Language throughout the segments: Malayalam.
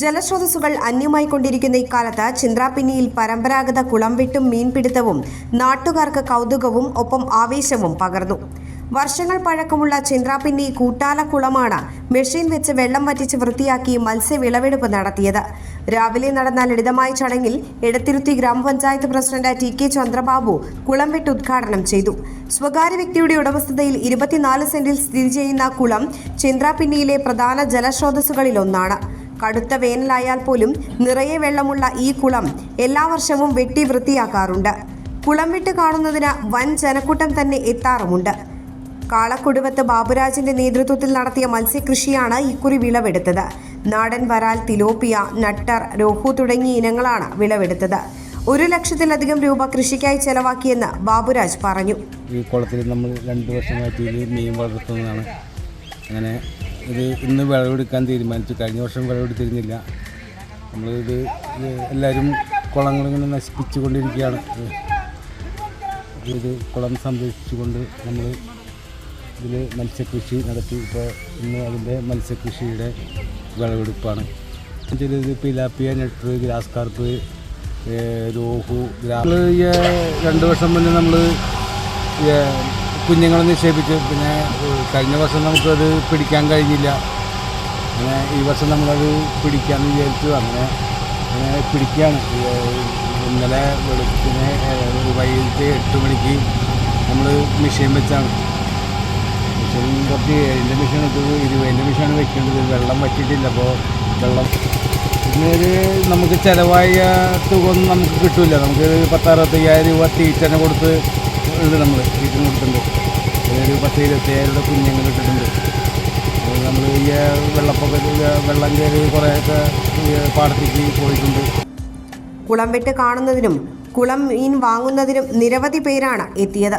ജലസ്രോതസ്സുകൾ അന്യമായി കൊണ്ടിരിക്കുന്ന ഇക്കാലത്ത് ചിന്ത്രാപ്പിന്നിയിൽ പരമ്പരാഗത കുളം വിട്ടും മീൻപിടുത്തവും നാട്ടുകാർക്ക് കൗതുകവും ഒപ്പം ആവേശവും പകർന്നു. വർഷങ്ങൾ പഴക്കമുള്ള ചിന്ത്രാപ്പിന്നി കൂട്ടാല കുളമാണ് മെഷീൻ വെച്ച് വെള്ളം വറ്റിച്ച് വൃത്തിയാക്കി മത്സ്യവിളവെടുപ്പ് നടത്തിയത്. രാവിലെ നടന്ന ലളിതമായ ചടങ്ങിൽ എടത്തിരുത്തി ഗ്രാമപഞ്ചായത്ത് പ്രസിഡന്റ് ടി കെ ചന്ദ്രബാബു കുളം വിട്ട് ഉദ്ഘാടനം ചെയ്തു. സ്വകാര്യ വ്യക്തിയുടെ ഉടമസ്ഥതയിൽ ഇരുപത്തിനാല് സെന്റിൽ സ്ഥിതി ചെയ്യുന്ന കുളം ചിന്ത്രാപ്പിന്നിയിലെ പ്രധാന ജലസ്രോതസ്സുകളിലൊന്നാണ്. ഒന്നാണ് കടുത്ത വേനലായാൽ പോലും നിറയെ വെള്ളമുള്ള ഈ കുളം എല്ലാ വർഷവും വെട്ടി വൃത്തിയാക്കാറുണ്ട്. കുളം വിട്ട് കാണുന്നതിന് വൻ ജനക്കൂട്ടം തന്നെ എത്താറുമുണ്ട്. കാളക്കുടുവത്ത് ബാബുരാജിന്റെ നേതൃത്വത്തിൽ നടത്തിയ മത്സ്യകൃഷിയാണ് ഇക്കുറി വിളവെടുത്തത്. നാടൻ വരാൽ തിലോപ്പിയ നട്ടർ രോഹു തുടങ്ങിയ ഇനങ്ങളാണ് വിളവെടുത്തത്. ഒരു ലക്ഷത്തിലധികം രൂപ കൃഷിക്കായി ചെലവാക്കിയെന്ന് ബാബുരാജ് പറഞ്ഞു. ഈ കുളത്തിൽ നമ്മൾ രണ്ട് വർഷമായിട്ട് മീൻ വളർത്തുന്നതാണ്. അങ്ങനെ ഇത് ഇന്ന് വിളവെടുക്കാൻ തീരുമാനിച്ചു. കഴിഞ്ഞ വർഷം വിളവെടുത്തിരുന്നില്ല. നമ്മളിത് എല്ലാവരും കുളങ്ങളിങ്ങനെ നശിപ്പിച്ചു കൊണ്ടിരിക്കുകയാണ് ഇത് കുളം സംരക്ഷിച്ചുകൊണ്ട് നമ്മൾ ഇതിൽ മത്സ്യകൃഷി നടത്തി. ഇപ്പോൾ ഇന്ന് അതിന്റെ മത്സ്യകൃഷിയുടെ വിളവെടുപ്പാണ്. ചിലത് പിലാപ്പിയ നെട്ടർ ഗ്രാസ് കാർപ്പ് രോഹു ഗ്രാ രണ്ട് വർഷം മുന്നേ നമ്മൾ കുഞ്ഞുങ്ങളെ നിക്ഷേപിച്ചു. പിന്നെ കഴിഞ്ഞ വർഷം നമുക്കത് പിടിക്കാൻ കഴിഞ്ഞില്ല. അങ്ങനെ ഈ വർഷം നമ്മളത് പിടിക്കാമെന്ന് വിചാരിച്ചു. അങ്ങനെ അങ്ങനെ പിടിക്കുകയാണ് ഇന്നലെ വെളുപ്പിന് വൈകിട്ട് എട്ട് മണിക്ക് നമ്മൾ മെഷീൻ വെച്ചാണ്. മെഷീൻ കുറച്ച് ഏഴിന്റെ മെഷീൻ എടുത്തത് ഇരുപതിന്റെ മെഷീനാണ് വെക്കേണ്ടത്. വെള്ളം വറ്റിയിട്ടില്ല. അപ്പോൾ വെള്ളം പിന്നെ ഒരു നമുക്ക് ചിലവായ തുക ഒന്നും നമുക്ക് കിട്ടില്ല നമുക്ക് പത്തറുപത്തയ്യായിരം രൂപ തീറ്റനെ കൊടുത്ത് ഉണ്ട് നമ്മൾ വീട്ടിൽ കൊടുത്തിട്ടുണ്ട് ഒരു പത്ത് ഇരുപത്തി ഏഴ് കുഞ്ഞുങ്ങൾ ഇട്ടിട്ടുണ്ട്. നമ്മൾ ഈ വെള്ളപ്പൊക്കത്തിൽ വെള്ളം കയറി കുറേയൊക്കെ പാടത്തേക്ക് പോയിട്ടുണ്ട്. കുളം വെട്ട് കാണുന്നതിനും കുളം മീൻ വാങ്ങുന്നതിനും നിരവധി പേരാണ് എത്തിയത്.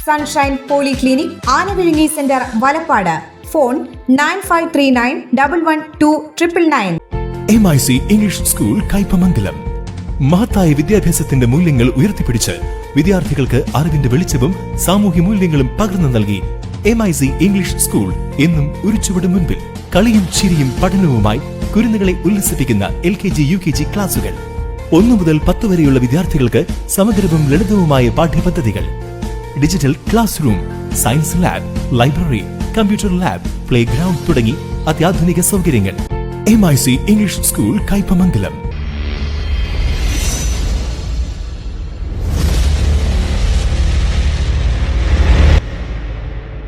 Sunshine polyclinic Anavizhungi centre Valappad phone nine five three nine double one two triple nine M I C English school Kaipamangalam മഹത്തായ വിദ്യാഭ്യാസത്തിന്റെ മൂല്യങ്ങൾ ഉയർത്തിപ്പിടിച്ച് വിദ്യാർത്ഥികൾക്ക് അറിവിന്റെ വെളിച്ചവും സാമൂഹ്യ മൂല്യങ്ങളും പകർന്നു നൽകി M I C English school എന്നും ഒരു ചുവട് മുൻപിൽ കളിയും ചിരിയും പഠനവുമായി കുരുന്നുകളെ ഉല്ലസിപ്പിക്കുന്ന L K G U K G ക്ലാസുകൾ. ഒന്നു മുതൽ പത്ത് വരെയുള്ള വിദ്യാർത്ഥികൾക്ക് സമഗ്രവും ലളിതവുമായ പാഠ്യപദ്ധതികൾ. Digital class room science lab library computer lab play ground തുടങ്ങി അത്യാധുനിക സൗകര്യങ്ങൾ. M I C English school Kaipamangalam